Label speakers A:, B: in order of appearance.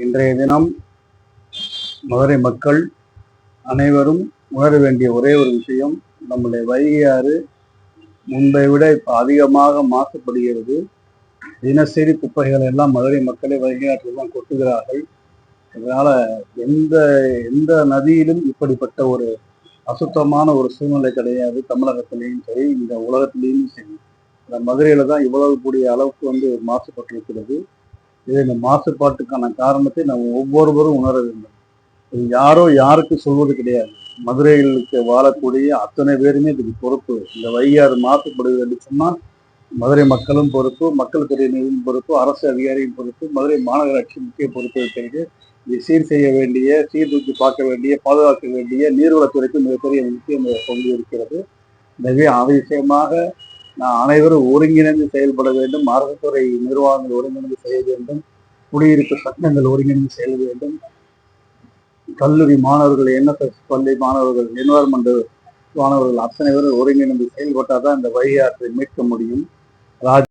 A: இன்றைய தினம் மதுரை மக்கள் அனைவரும் உணர வேண்டிய ஒரே ஒரு விஷயம் நம்முடைய வைகை ஆறு முன்பை விட இப்போ அதிகமாக மாசுபடுகிறது. தினசரி குப்பைகள் எல்லாம் மதுரை மக்களை வைகை ஆற்றில் தான் கொட்டுகிறார்கள். இதனால் எந்த எந்த நதியிலும் இப்படிப்பட்ட ஒரு அசுத்தமான ஒரு சூழ்நிலை கிடையாது. தமிழகத்திலையும் சரி இந்த உலகத்திலையும் சரி. இந்த மதுரையில் தான் இவ்வளவு கூடிய அளவுக்கு வந்து மாசுபட்டிருக்கிறது. இந்த மாசுபாட்டுக்கான காரணத்தை நாம் ஒவ்வொருவரும் உணர வேண்டும். இது யாரோ யாருக்கு சொல்வது கிடையாது. மதுரைகளுக்கு வாழக்கூடிய அத்தனை பேருமே இதுக்கு பொறுப்பு. இந்த வையாறு மாசுபடுவது என்று சொன்னால் மதுரை மக்களும் பொறுப்பு மக்கள் பிரிவினரும் பொறுப்பு அரசு அதிகாரியும் பொறுப்பு மதுரை மாநகராட்சி முக்கிய பொறுப்பு இருக்கிறது. இதை சீர் செய்ய வேண்டிய சீர்தூக்கி பார்க்க வேண்டிய பாதுகாக்க வேண்டிய நீர்வளத்துறைக்கு மிகப்பெரிய முக்கிய பங்கு இருக்கிறது. எனவே அவசியமாக நான் அனைவரும் ஒருங்கிணைந்து செயல்பட வேண்டும். அரசு துறை நிர்வாகங்கள் ஒருங்கிணைந்து செய்ய வேண்டும். குடியிருப்பு சட்டங்கள் ஒருங்கிணைந்து செயல் வேண்டும். கல்லூரி மாணவர்கள் என்எஸ்எஸ் பள்ளி மாணவர்கள் என்வரன்மெண்ட் மாணவர்கள் அத்தனை பேரும் ஒருங்கிணைந்து செயல்பட்டால் தான் இந்த வைகை ஆற்றை மீட்க முடியும். ராஜ்